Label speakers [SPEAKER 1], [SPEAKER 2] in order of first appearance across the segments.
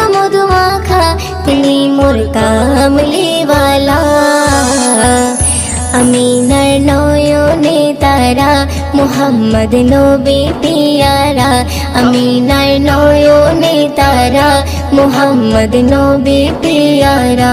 [SPEAKER 1] লেখা মধুমাখা তিনি মোর কামলিওয়ালা আমিনার নয়নে তারা মোহাম্মদ নবী পিয়ারা আমিনার নয়নে তারা মোহাম্মদ নবী পিয়ারা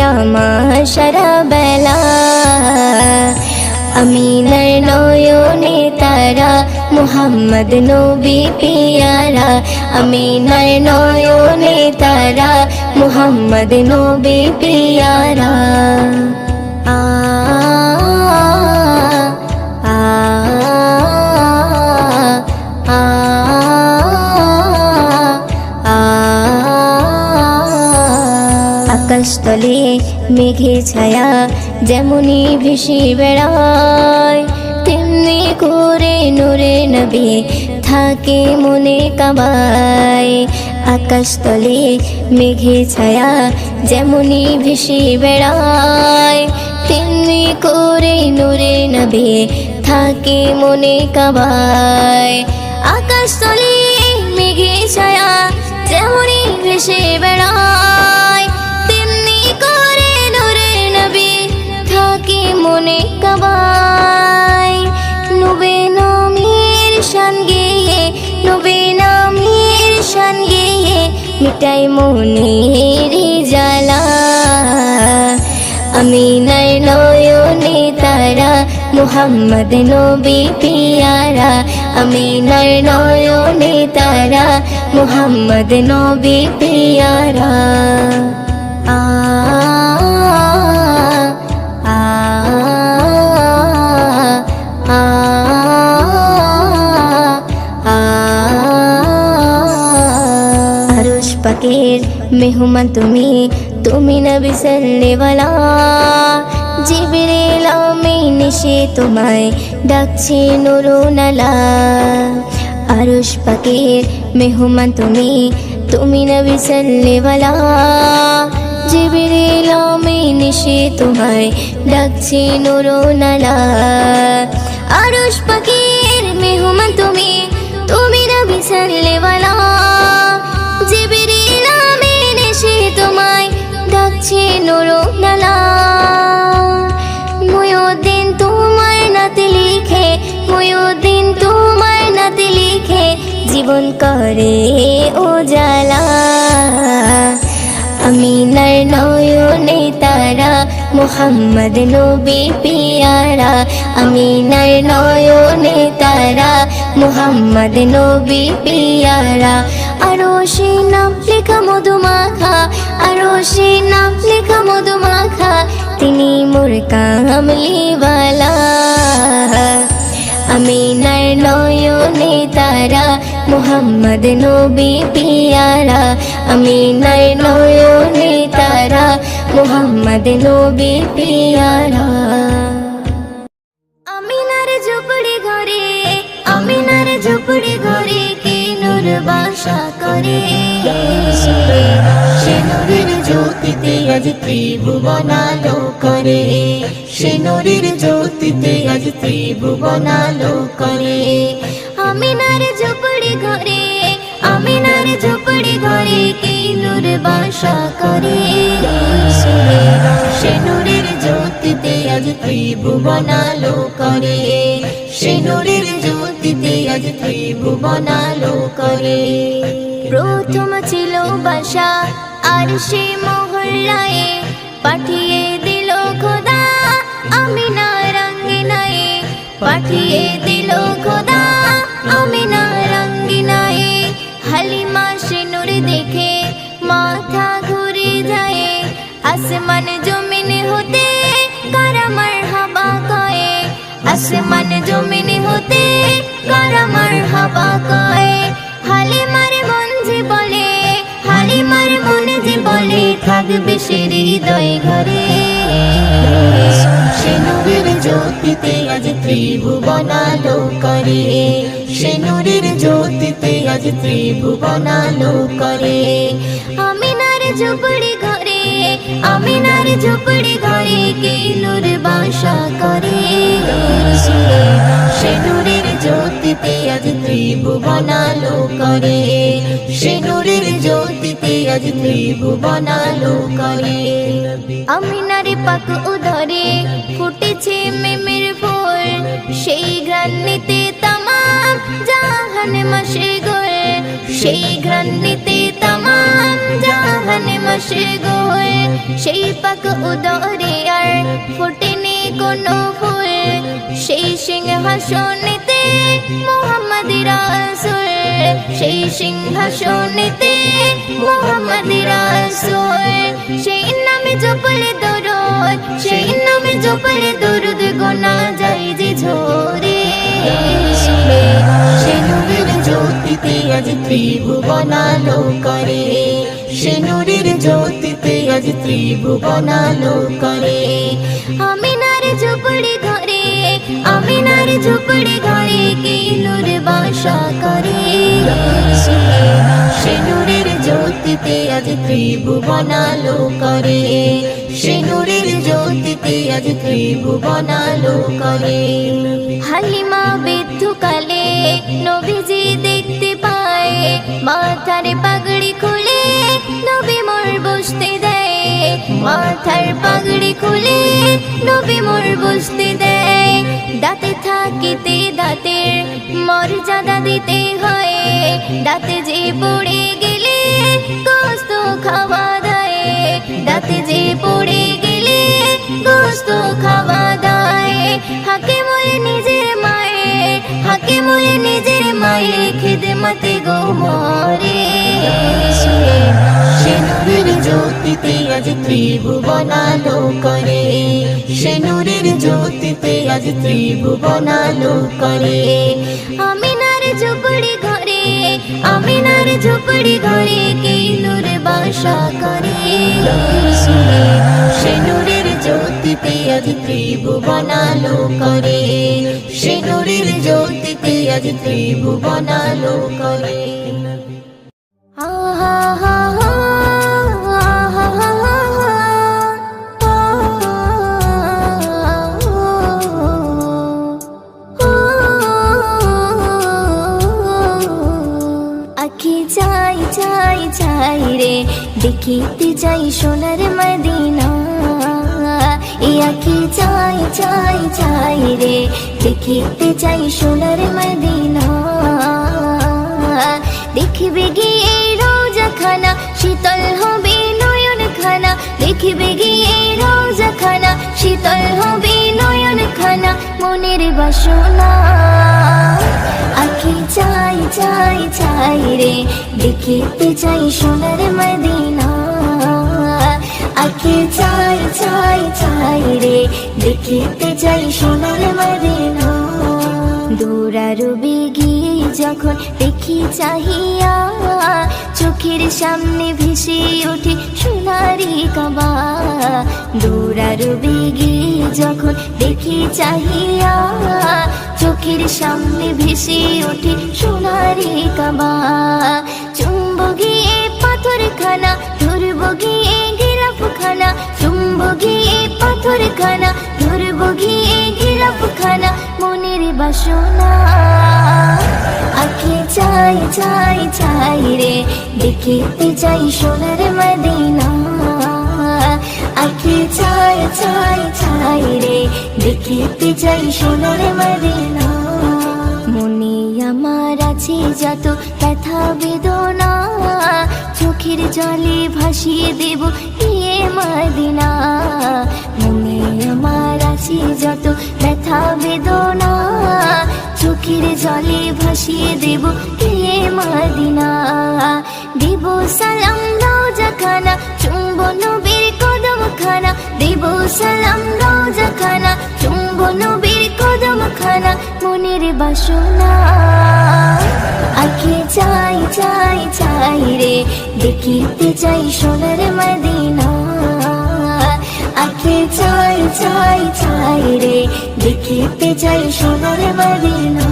[SPEAKER 1] আমার সারা বেলা আমিনার নয়নে তারা, মোহাম্মদ নবী পিয়ারা। আমিনার নয়নে তারা, মোহাম্মদ নবী পিয়ারা। আ আকাশ তলে মেঘে ছায়া যেমনই ভেসে বেড়ায়, তেমনি করে নূরে নবী থাকে মনে কাবায়। আকাশ তলে মেঘে ছায়া যেমনই ভেসে বেড়ায়, তেমনি করে নূরে নবী থাকে মনে কাবায়। আকাশ তলে মেঘে ছায়া যেমনই ভেসে বেড়ায় মনে কাবায়। নবে নামের শান গেয়ে, নবে নামের শান গেয়ে মিটাই মনের জ্বালা। আমিনার নয়নে তারা, মোহাম্মদ নবী পিয়ারা। আমিনার নয়নে তারা, মোহাম্মদ নবী পিয়ারা। আ পাকের মেহমান তুমি তুমি নবী সাল্লেওয়ালা। জিবরিল আমিন সে তোমায় ডাকছে নুরুনালা আরশ পাকের মেহমান তুমি তুমি নবী সাল্লেওয়ালা। জিবরিল আমিন সে তোমায় ডাকছে নুরুনালা আরশ পাকের মেহমান তুমি তুমি নবী সাল্লেওয়ালা। ডাকছে নুরুনালা। ময়ুদ্দিন তোমার নাতে লিখে ময়ুদ্দিন তোমার নাতে লিখে, জীবন করে উজালা আমিনার নয়নে তারা, মোহাম্মদ নবী পিয়ারা। আমিনার নয়নে তারা, মোহাম্মদ নবী পিয়ারা। আরও সে নাম লেখা মধুমাখা আরও সে নাম লেখা মধুমাখা, তিনি মোর কামলিওয়ালা আমিনার নয়নে তারা, মোহাম্মদ নবী পিয়ারা। আমিনার নয়নে তারা, মোহাম্মদ নবী পিয়ারা। আমিনার ঝুপড়ি ঘরে, আমিনার ঝুপড়ি ঘরে নূর বাসা করে।
[SPEAKER 2] সে জ্যোতিতে আজ ত্রিভুবন আলো করে। সে নূরের জ্যোতিতে আজ ত্রিভুবন আলো করে।
[SPEAKER 1] আমিনার ঝুপড়ি ঘরে, আমিনার ঝুপড়ি ঘরে কি বাসা করে?
[SPEAKER 2] সে নূরের জ্যোতিতে আজ ত্রিভুবন আলো করে। সে নূরের জ্যোতিতে আজ ত্রিভুবন আলো করে
[SPEAKER 1] প্রথম ছিল বাসা, আর সে মহল্লায় পাঠিয়ে দিল খোদা আমি না আমিনা রঙ্গিনায় পাঠিয়ে দিল খোদা আমি না আমিনা রঙ্গিনায় হালিমা সে নূর দেখে মাথা ঘুরে যায়। আসমান জমিন হতে কারামার আসমান জমিন হতে কারামার হাবা কয়ে। হালিমার মন যে বলে, হালিমার মন যে বলে, থাকবে সে হৃদয় ঘরে।
[SPEAKER 2] সে জ্যোতিতে আজ ত্রিভুবন আলো করে। সে জ্যোতিতে আজ ত্রিভুবন আলো করে।
[SPEAKER 1] আমিনার ঝুপড়ি ঘরে, আমিনার ঝুপড়ি ঘরে কে নূর বাসা করে?
[SPEAKER 2] সে নূরের জ্যোতিতে আজ ত্রিভুবন আলো করে। সে নূরের জ্যোতিতে আজ ত্রিভুবন আলো করে।
[SPEAKER 1] আমিনার পাক উদরে ফুটেছে মেমের ফুল সেই ঘ্রান্নিতে তামাম জাহান মাসে গোল সেই ঘ্রান্নিতে তামাম জাহান মাসে গোল সেই পাক উদরে আর ফুটেনি কোনো ফুল সেই সিংহাসনেতে মোহাম্মদ রাসূল সেই সিংহাসনেতে মোহাম্মদ রাসূল সেই নামে জপলে দরুদ সেই নামে জপলে দরুদ গোনা যায় যে ঝরে
[SPEAKER 2] সে নূরের জ্যোতিতে আজ ত্রিভুবন আলো করে সে নূরের জ্যোতিতে আজ ত্রিভুবন আলো করে
[SPEAKER 1] আমিনার ঝুপড়ি ঘরে আমিনার ঝুপড়ি ঘরে কি নূর বাসা করে।
[SPEAKER 2] সে নূরের জ্যোতিতে আজ ত্রিভুবন করে সে জ্যোতিতে আজ ত্রিভুবন করে
[SPEAKER 1] হালিমা বিদ্ধকালে নবীজি দেখতে পায়। মাথার পাগড়ি খুলে নবী মোর বসতে দেয়। মাথার পাগড়ি খুলে নবী মোর বসতে দেয়। দাঁতে থাকিতে দাঁতের মর্যাদা দিতে হয়। দাঁতে যে পড়ে গেলে গোস্ত খাওয়া দেয়। দাঁতে যে পড়ে গেলে গোস্ত খাওয়া দেয়। হাকে মলে নিজের মায়ের হাকে মলে নিজের মায়ের খেদমতে গো মরে
[SPEAKER 2] সে নূরের জ্যোতিতে আজ ত্রিভুবন আলো করে। সে নূরের জ্যোতিতে আজ ত্রিভুবন আলো করে।
[SPEAKER 1] আমিনার ঝুপড়ি ঘরে, আমিনার ঝুপড়ি ঘরে কে নূর বাসা করে?
[SPEAKER 2] সে নূরের জ্যোতিতে আজ ত্রিভুবন আলো করে। সে আজ ত্রিভুবন আলো করে
[SPEAKER 1] আহা, হা হা চাই চাই চাই রে, দেখিতে চাই সোনার মদিনা। আখি চাই চাই চাই রে। দেখিতে চাই সোনার মদিনা। দেখবে গিয়ে রোজা খানা শীতল হবে নয়ন খানা দেখবে গিয়ে রোজা খানা শীতল হবে নয়ন খানা মনের বাসনা। আখি চাই চাই চাই রে। দেখিতে চাই সোনার মদিনা। আখি চাই চাই চাই রে। দেখিতে চাই সোনার মদিনা। দৌড়ারবে গিয়ে যখন দেখি চাহিয়া, চোখের সামনে ভেসে ওঠে সোনারি কাবা। দৌড়ারবে গিয়ে যখন দেখি চাহিয়া, চোখের সামনে ভেসে ওঠে সোনারি কাবা। চুম্ব গিয়ে পাথর খানা ধরব গিয়ে গিয়ে পাথর খানা ধরবো গিয়ে গিরাফ খানা, মনের বাসনা। আখে চাই চাই চাই রে, দেখিতে চাই সোনার মদিনা। আখে চাই চাই চাই রে, দেখিতে চাই সোনার মদিনা। মনে আমার আছে যত ব্যথা বেদনা চোখের জলে ভাসিয়ে দেব ইয়ে মদিনা। মনে আমার আছে যত ব্যথা, বেদনা। চোখের জলে ভাসিয়ে দেব ইয়ে মদিনা। দেব সালাম রোজা খানা চুম্ব নবীর কদম খানা দেব সালাম রোজা খানা চুম্ব নবীর কদম খানা মনের বাসনা। আখে চাই চাই চাই রে, দেখিতে চাই সোনার মদিনা। আখে চাই চাই চাই রে, দেখিতে চাই সোনার মদিনা।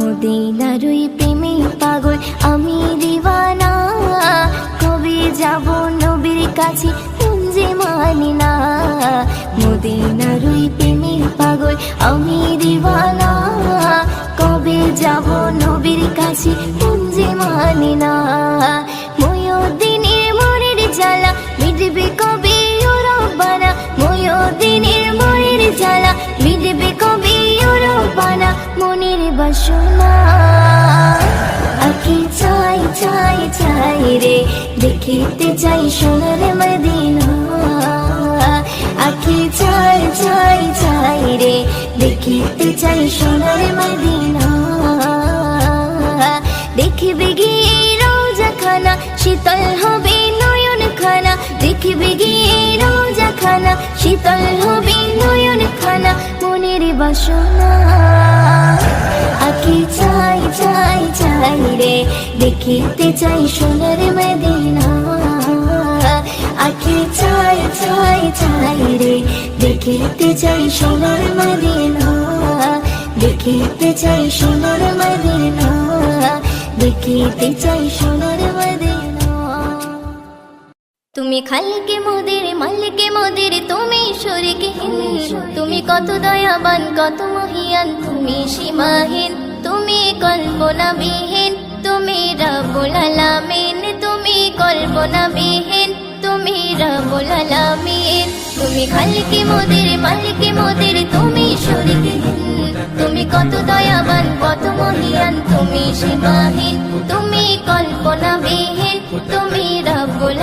[SPEAKER 1] মদিনার ওই প্রেমে পাগল, আমি দিবানা। কবে যাব নবীর কাছে যে মানি না প্রেমে আমি দিবানা, কবে যাব নবীর কাছে যে মানি না ময়দিনের মনের জ্বালা, মিটবে কবে ও রব্বানা? ময়দিনের মনের জ্বালা, মিটবে কবে ও রব্বানা? মনের বাসনা। আখি চাই চাই চাই রে, দেখিতে চাই সোনার মদিনা। আখি চাই চাই চাই রে। দেখিতে চাই সোনার মদিনা। দেখবে গিয়ে রোজা খানা শীতল হবে নয়ন খানা দেখবে গিয়ে রোজা খানা শীতল হবে নয়ন খানা মনের বাসনা। আখি চাই চাই চাই রে। দেখিতে চাই সোনার মদিনা। আখি চাই চাই চাই রে। দেখিতে চাই সোনার মদিনা। দেখিতে চাই সোনার মদিনা। দেখিতে চাই সোনার মদিনা। তুমি খালিকে মোদের, মালিকে মোদের, তুমি শরীকে তুমি কত দয়াবান, কত মহিয়ান, তুমি সীমাহীন। তুমি কল্পনা বিহীন তুমি রবুল আলামিন। কল্পনা বিহীন তুমি রবুল তুমি খালিকে মোদের, মালিকে মোদের, তুমি তুমি কত দয়াবান, কত মহিয়ান তুমি সীমাহীন। তুমি কল্পনা বিহীন তুমি রবুল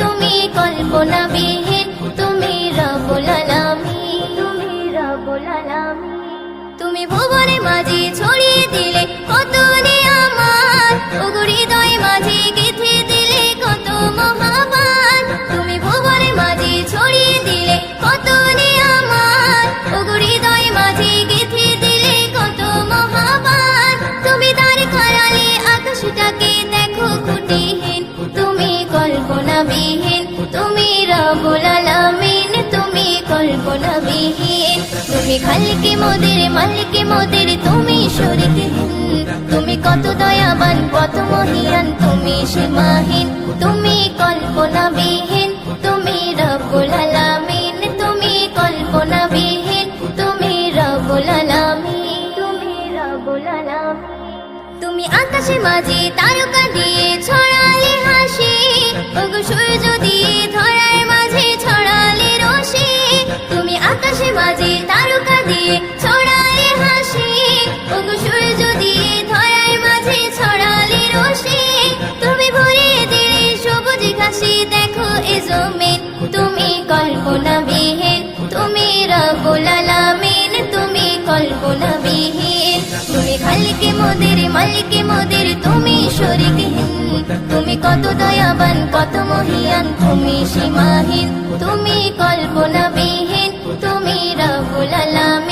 [SPEAKER 1] তুমি কল্পনা বিহীন তুমি রবুল আলামিন। তুমি রবুল আলামিন। তুমি ভুবনে মাঝে রবুল আলামিন তুমি কল্পনা বিহীন তুমি খালকে মোদের, মালিকে মোদের, তুমি শরীকে তুমি কত দয়াবান, কত মহিয়ান, তুমি সীমাহীন। তুমি কল্পনা বিহীন তুমি রবুল আলামিন তুমি কল্পনা বিহীন তুমি রবুল আলামিন তুমি রবুল আলামিন তুমি আকাশে মাঝে তারকা দিয়ে দিয়ে ছড়ালে মাঝে ছড়ালে রশি। তুমি ভরিয়ে দিলে সবুজ ঘাসে, দেখো এ জমিন তুমি কল্পনা বিহীন তুমি রবুল আলামিন তুমি কল্পনা বিহীন তুমি খালিকে মোদের, মালিকে মোদের, তুমি শরীকহীন তুমি কত দয়াবান, কত মহিয়ান, তুমি সীমাহীন। তুমি কল্পনা বিহীন তুমি রবুল আলামিন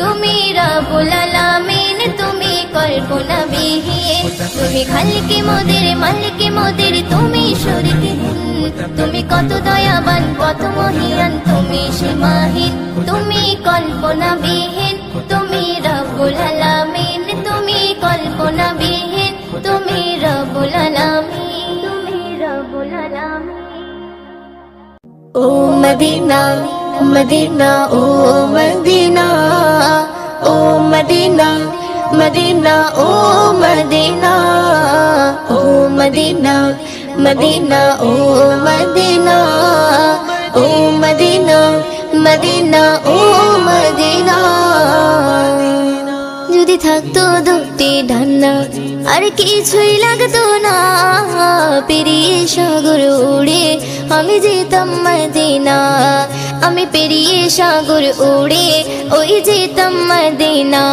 [SPEAKER 1] তুমি রবুল আলামিন, তুমি কল্পনা বিহীন তুমি খালকে মোদের, মালিকে মোদের, তুমি শরীরহীন তুমি কত দয়াবান, কত মহিয়ান, তুমি সীমাহীন। তুমি কল্পনা বিহীন তুমি রবুল আলামিন, তুমি কল্পনা বিহীন তুমি রবুল আলামিন, তুমি রবুল আলামিন।
[SPEAKER 2] ও মদিনা মদিনা ও মদিনা ও মদিনা মদিনা ও মদিনা ও মদিনা মদিনা ও মদিনা ও মদিনা মদিনা ও মদিনা
[SPEAKER 1] যদি থাকতো ডান্না আর কিছুই লাগতো না। পেরিয়ে সাগর উড়ে আমি যেতাম মদিনা। আমি পেরিয়ে সাগর উড়ে, ওই যেতাম মদিনা।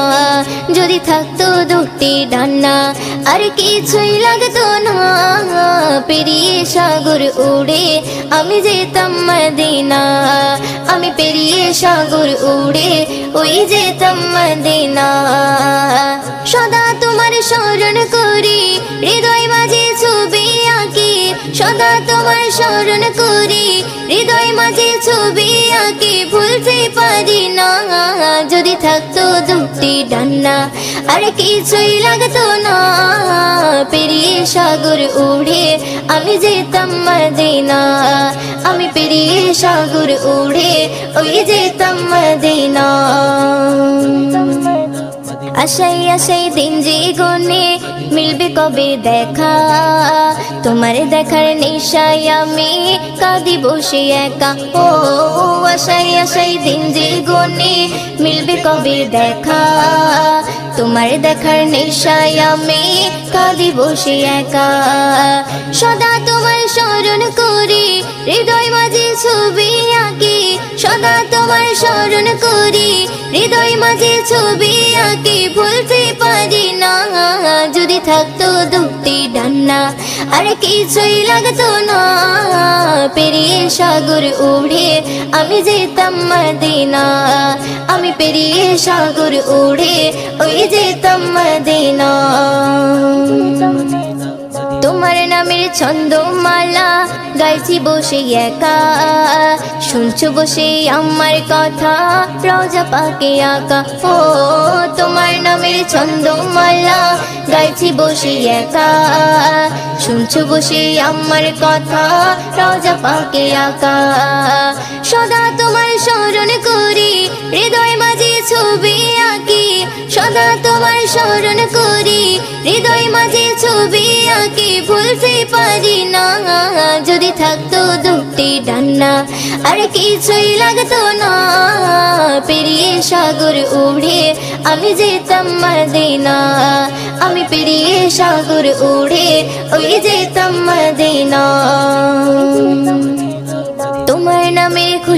[SPEAKER 1] যদি থাকতো দুটি ডান্না আর কিছুই লাগতো না। পেরিয়ে সাগর উড়ে আমি যেতাম মদিনা। আমি পেরিয়ে সাগর উড়ে, ওই যেতাম মদিনা। সদা তোমার স্মরণ করি, হৃদয় মাঝে ছবি আঁকি। সদা তোমার স্মরণ করি, হৃদয় মাঝে ছবি আঁকি। ভুলতে পারি না, যদি থাকতো দুটি ডান্না আর কিছুই লাগতো না। পেরিয়ে সাগর উড়ে আমি যেতাম মদিনা, আমি পেরিয়ে সাগর উড়ে, ওই যেতাম মদিনা। আশাই আশাই দিন গনে মিলবে কবে দেখা? তোমার দেখার নেশায় আমি কাঁদি বসে একা। ও আশাই আশাই দিন গনে মিলবে কবে দেখা? তোমার দেখার নেশায় আমি কাঁদি বসে একা। সদা তোমার স্মরণ করি, হৃদয় মাঝে ছবি আঁকি। সদা তোমার স্মরণ করি। হৃদয় মাঝে ছবি আঁকি ভুলতে পারি না। যদি থাকতো দুটি ডান্না আর কিছুই লাগতো না। পেরিয়ে সাগর উড়ে আমি যেতাম মদিনা। আমি পেরিয়ে সাগর উড়ে, ওই যেতাম মদিনা। তোমার নামের ছন্দমালা, গাইছি বসে একা। শুনছো বসে আমার কথা রজা পাকে আঁকা। ও, তোমার নামের ছন্দমালা, গাইছি বসে একা। শুনছো বসে আমার কথা রজা পাকে আঁকা। সদা তোমার স্মরণ করি, হৃদয় ছবি আঁকি, সদা তোমার স্মরণ করি, হৃদয় মাঝে ছবি আঁকি, ভুলতে পারি না। যদি থাকতো দুটি ডান্না আর কিছুই লাগতো না। পেরিয়ে সাগর উড়ে আমি যেতাম মদিনা, আমি পেরিয়ে সাগর উড়ে ওই যেতাম মদিনা।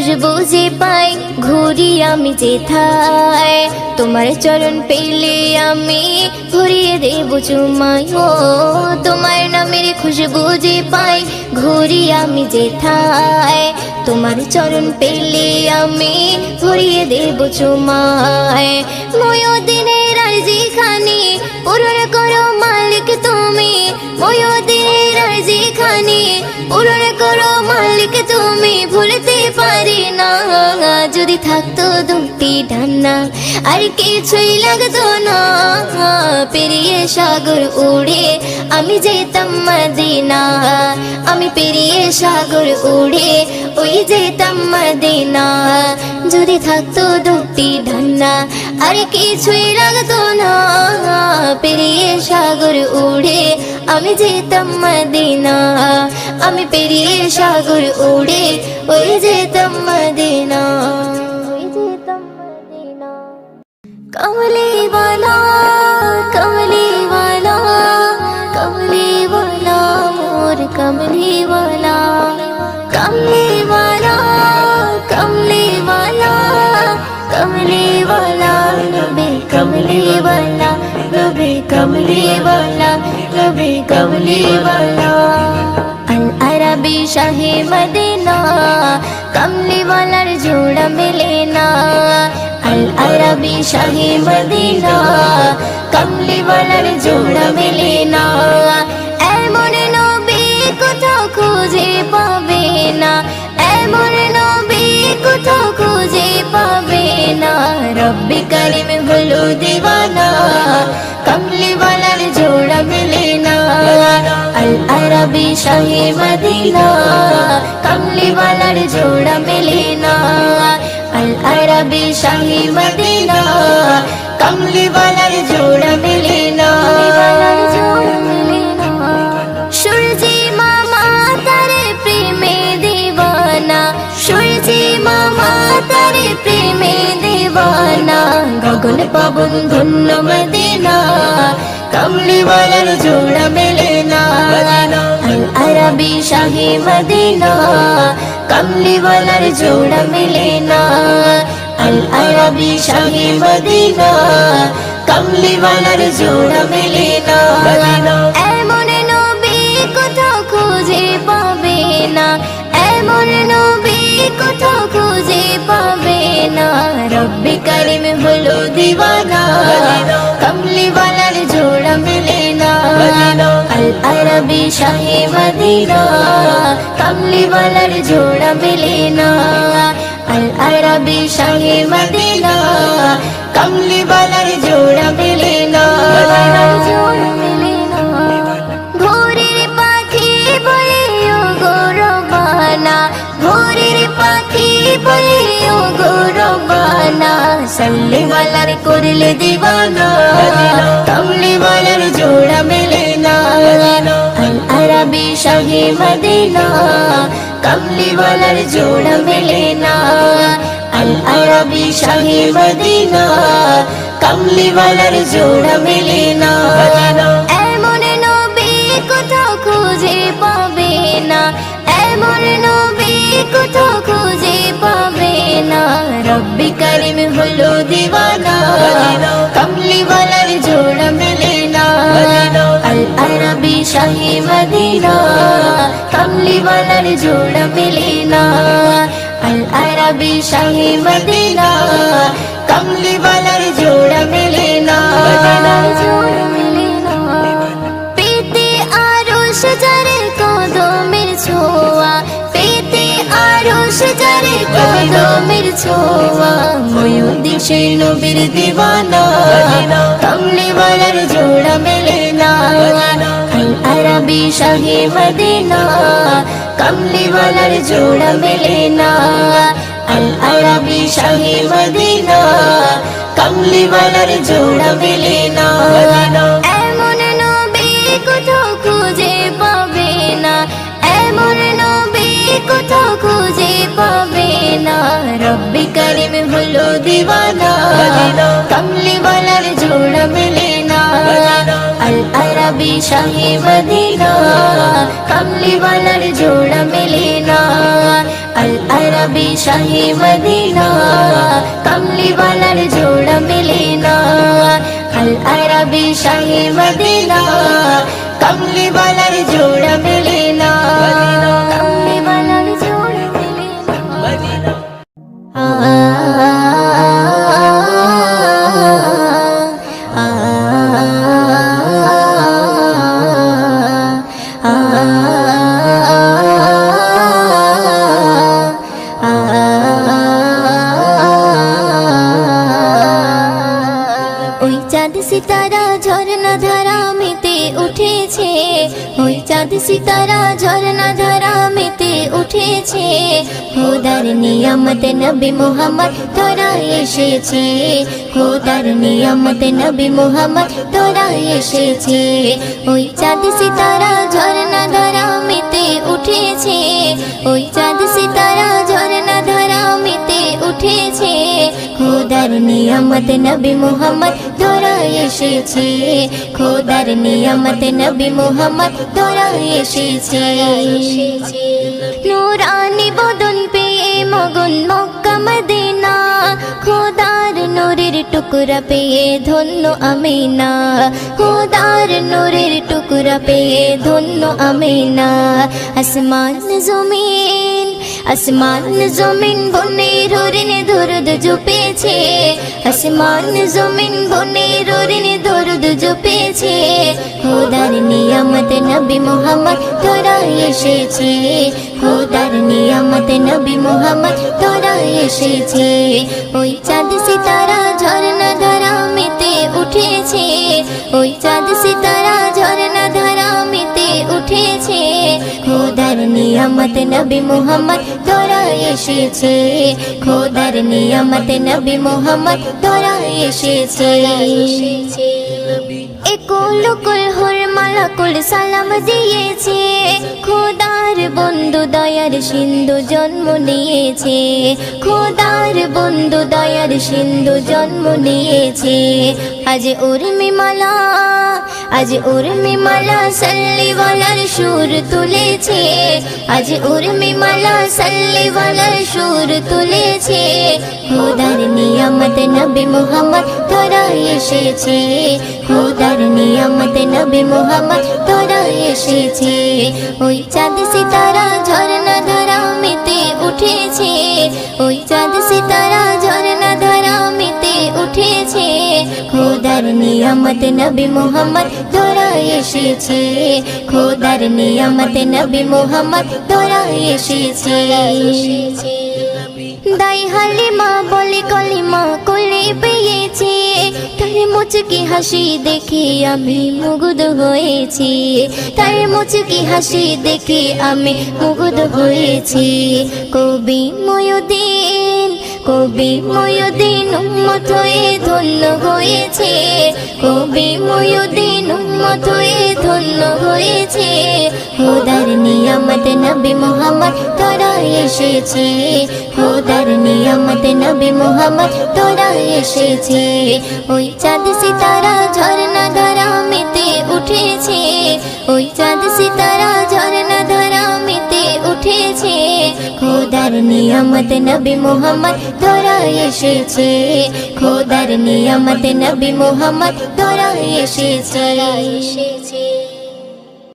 [SPEAKER 1] যে পাই ঘুরি আমি যেথায় তোমার চরণ পেলে আমি ঘুরিয়ে দেব চুমাই ও, তোমার নামের খুশবু যে পাই ঘুরি আমি যেথায় তোমার চরণ পেলে আমি ঘুরিয়ে দেব চুমায়। ময়োদিনের ভুলতে পারি না। যদি থাকতো দুটি ডান্না, আর কিছুই লাগতো না। পেরিয়ে সাগর উড়ে আমি যেতাম মদিনা। আমি পেরিয়ে সাগর উড়ে ওই যেতাম মদিনা। যদি থাকতো দুটি ডান্না আর কিছুই লাগতো না। পেরিয়ে সাগর উড়ে আমি যেতাম মদিনা। আমি পেরিয়ে সাগর উড়ে ওই যেতাম মদিনা। কমলি বালা কমলি বালা কমলি বালা, মোর কমলি বালা। বালা নবী কমলি বালা আল আরবি শাহে মদিনা কমলি ওয়ালার জোড়া মিলে না আল আরবি
[SPEAKER 2] আরবি মদিনা কমলি ওয়ালার জোড়া না
[SPEAKER 1] এমন নবী কোথাও খুঁজে পাবে কোথাও খুঁজে পাবে না
[SPEAKER 2] রব্বি করিম হলো দিওয়ানা কমলি ওয়ালার জোড়া মেলে না আল আরবি শাহী মদিনা কমলি ওয়ালার জোড়া মেলে না আল আরবি শাহী মদিনা কমলি ওয়ালার জোড়া মেলে না গগন পাবন ধন্য মদিনা, কমলি ওয়ালার জোড়া মেলে না। আরবি শাহী মদিনা, কমলি ওয়ালার জোড়া মেলে না। আল আরবি শাহী মদিনা, কমলি ওয়ালার জোড়া মেলে না।
[SPEAKER 1] এমন নবী কোথাও খুঁজে পাবে না। এমন নবী কোথাও না
[SPEAKER 2] রব্বি করিম হলো দিওয়ানা কমলি ওয়ালার জোড়া মেলে না আল আরবি শাহী মদিনা কমলি ওয়ালার জোড়া মেলে না আল আরবি শাহী মদিনা কমলি ওয়ালার জোড়া মেলে না
[SPEAKER 1] ভোরের পাখি বলে
[SPEAKER 2] সল্লি ওয়ালার করলে দিওয়ানা কমলি ওয়ালার জোড়া মেলে না আল আরবি শাহী মদিনা কমলি ওয়ালার জোড়া মেলে না আল আরবি শাহী মদিনা কমলি ওয়ালার জোড়া মেলে না
[SPEAKER 1] এমন নবী কোথাও খুঁজে পাবে না এমন নবী কোথাও খুঁজে পাবে না
[SPEAKER 2] রব্বি মদিনা কমলি ওয়ালার জোড়া মেলে না আল আরবি শাহী মদিনা কমলি ওয়ালার জোড়া মেলে না
[SPEAKER 1] পেতে আরও সজারে কদমের ছোঁয়া পেতে আরও সজারে কদমের ছোঁয়া
[SPEAKER 2] ময়ূরদিন সেই নবীর দিওয়ানা কমলি ওয়ালার জোড়া মেলে না আরবি শাহী মদিনা কমলি ওয়ালার জোড়া মেলে না। আল আরবি শাহী মদিনা কমলি ওয়ালার জোড়া মেলে না।
[SPEAKER 1] এমন নবী কোথাও খুঁজে পাবে না। এমন নবী কোথাও খুঁজে পাবে না।
[SPEAKER 2] রব্বি করিম হলো দিওয়ানা। কমলি ওয়ালার জোড়া মেলে না। আল আরবি শাহি মদিনা, কমলি ওয়ালার জোড়া মেলে না আল আরবি শাহি মদিনা, কমলি ওয়ালার জোড়া মেলে না আল আরবি শাহি মদিনা, কমলি ওয়ালার জোড়া মেলে
[SPEAKER 1] সিতারা ঝরনা ধারা মেতে উঠেছে। ওই চাঁদ সিতারা ঝরনা ধারা মেতে উঠেছে। খোদার নিয়ামত নবী মোহাম্মদ তোরা এসেছে। খোদার নিয়ামত নবী মোহাম্মদ তোরা এসেছে। ওই চাঁদ সিতারা ঝরনা ধারা মেতে উঠেছে। ওই চাঁদ সিতারা খোদার নিয়ামত নবী মোহাম্মদ তোরা এসেছে। খোদার নিয়ামত নবী মোহাম্মদ তোরা এসেছে। নুরানি বদন পেয়ে মগন মক্কা মদিনা। খোদার নূরের টুকরা পেয়ে ধন্য আমিনা। খোদার নূরের টুকরা পেয়ে ধন্য আমিনা। আসমান জমিন আসমান জমিন বনে হরিণ ধরদ জুপেছে। আসমান জমিন বনে রোরিন দরুদ জুপেছে। খোদার নিয়ামত নবী মোহাম্মদ তোরা এসেছে। খোদার নিয়ামত নবী মোহাম্মদ তোরা এসেছে। ওই চাঁদ সিতারা ঝর্ণা ধারা মেতে উঠেছে। ওই চাঁদ সিতারা নিয়ামত নবী মোহাম্মদ তোরা এসেছে। খোদার নিয়ামত নবী মোহাম্মদ তোরা এসেছে। কুল হুর মালাকুল সালাম দিয়েছে। খোদার বন্ধু দয়ার সিন্ধু জন্ম নিয়েছে। খোদার বন্ধু দয়ার সিন্ধু জন্ম নিয়েছে। আজ উর্মি মালা, আজ উর্মি মালা সাল্লিওয়ালার সুর তুলেছে। আজ উর্মি মালা সাল্লিওয়ালার সুর তুলেছে। খোদার নিয়ামত নবী মোহাম্মদ তোরা এসেছে। খোদার নিয়ামত নবী মোহাম্মদ তোরা এসেছে। ওই চাঁদ সিতারা ঝর্ণা ধারা মেতে উঠেছে। ওই চাঁদ সিতারা খোদার নিয়ামত নবী মোহাম্মদ তোরা এসেছে। খোদার নিয়ামত নবী মোহাম্মদ তোরা এসেছে। দাই হালিমা বলে কলিমা কোলে পেয়েছে। তার মুচকি হাসি দেখে আমি মুগ্ধ হয়েছি। তার মুচকি হাসি দেখে আমি মুগ্ধ হয়েছি। কবি ময়ুদ্দিন কবি ময়ুদ্দিন উম্মত হয়ে ধন্য হয়েছে। কবি ময়ুদ্দিন উম্মত হয়ে ধন্য হয়েছে। খোদার নিয়ামত নবী মোহাম্মদ তোরা এসেছে। খোদার নিয়ামত নবী মোহাম্মদ তোরা এসেছে। ওই চাঁদ সিতারা ঝর্ণা ধারা মেতে উঠেছে। ওই চাঁদ সিতারা ঝর্ণা ধারা মেতে উঠেছে। খোদার নিয়ামত নবী মোহাম্মদ তোরা এসেছে। খোদার নিয়ামত নবী মোহাম্মদ তোরা এসেছে।